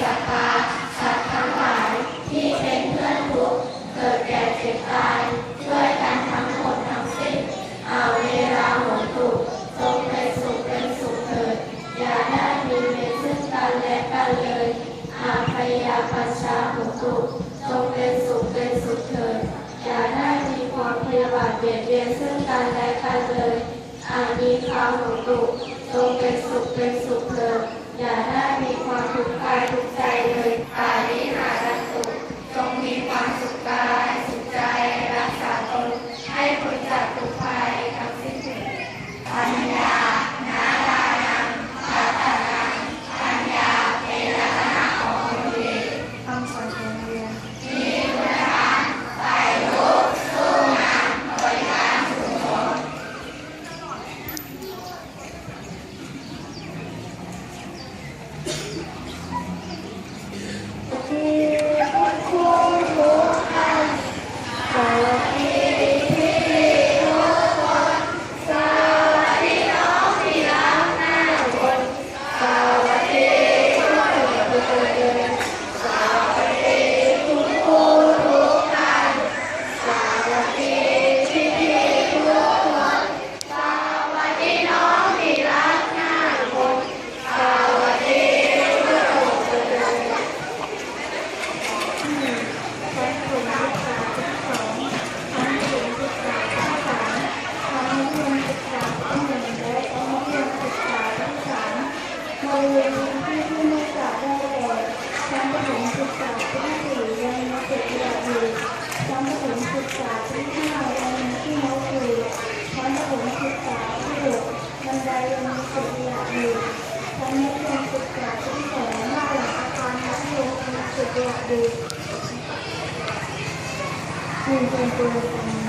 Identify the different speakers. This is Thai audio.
Speaker 1: ศรัทธาสัตว์ทั้งหลายที่เป็นเพื่อนทุกเกิดแก่เจ็บตายช่วยกันทั้งหมดทั้งสิ้นเอาเวลาหนตุจงเป็นสุขเป็นสุขเถิดอย่าได้มีเวรซึ่งกันและกันเลยอาพยาปัญชาหนตุจงเป็นสุขเป็นสุขเถิดอย่าได้มีความพยาบาทเบียดเบียนซึ่งกันและกันเลยอานีคาหนตุจงเป็นสุขเป็นสุขเถิดมีความทุกข์กายทุกข์ใจเลยอานิหารันตุจงมีความสุขกายสุขใจรักษาตน ให้ พ้นจากทุกภัยทั้งสิ้นเถิดปัญญานาดานังปัตตานังปัญญาเป็นลักษณะของคนดี
Speaker 2: คำสอนของเรียน
Speaker 1: มีคุณธรรมไปลุกสู้งานบริการชุมช
Speaker 2: ยมศึกษาชั้นหนึ่งและชั้นมัธยมศึกษาชั้นสามบริเวณที่ผู้นักศึกษาได้แก่ชั้นประถมศึกษาชั้นสี่ยังมีเศษขยะอยู่ชั้นประถมศึกษาชั้นห้ายังมีที่มอสอยู่ชั้นประถมศึกษาที่หกบันไดยังมีเศษขยะอยู่ชั้นมัธยมศึกษาชั้นสองหน้าหลังอาคารมัธยมมีเศษขยะอยู่คุณเป็นตัวตน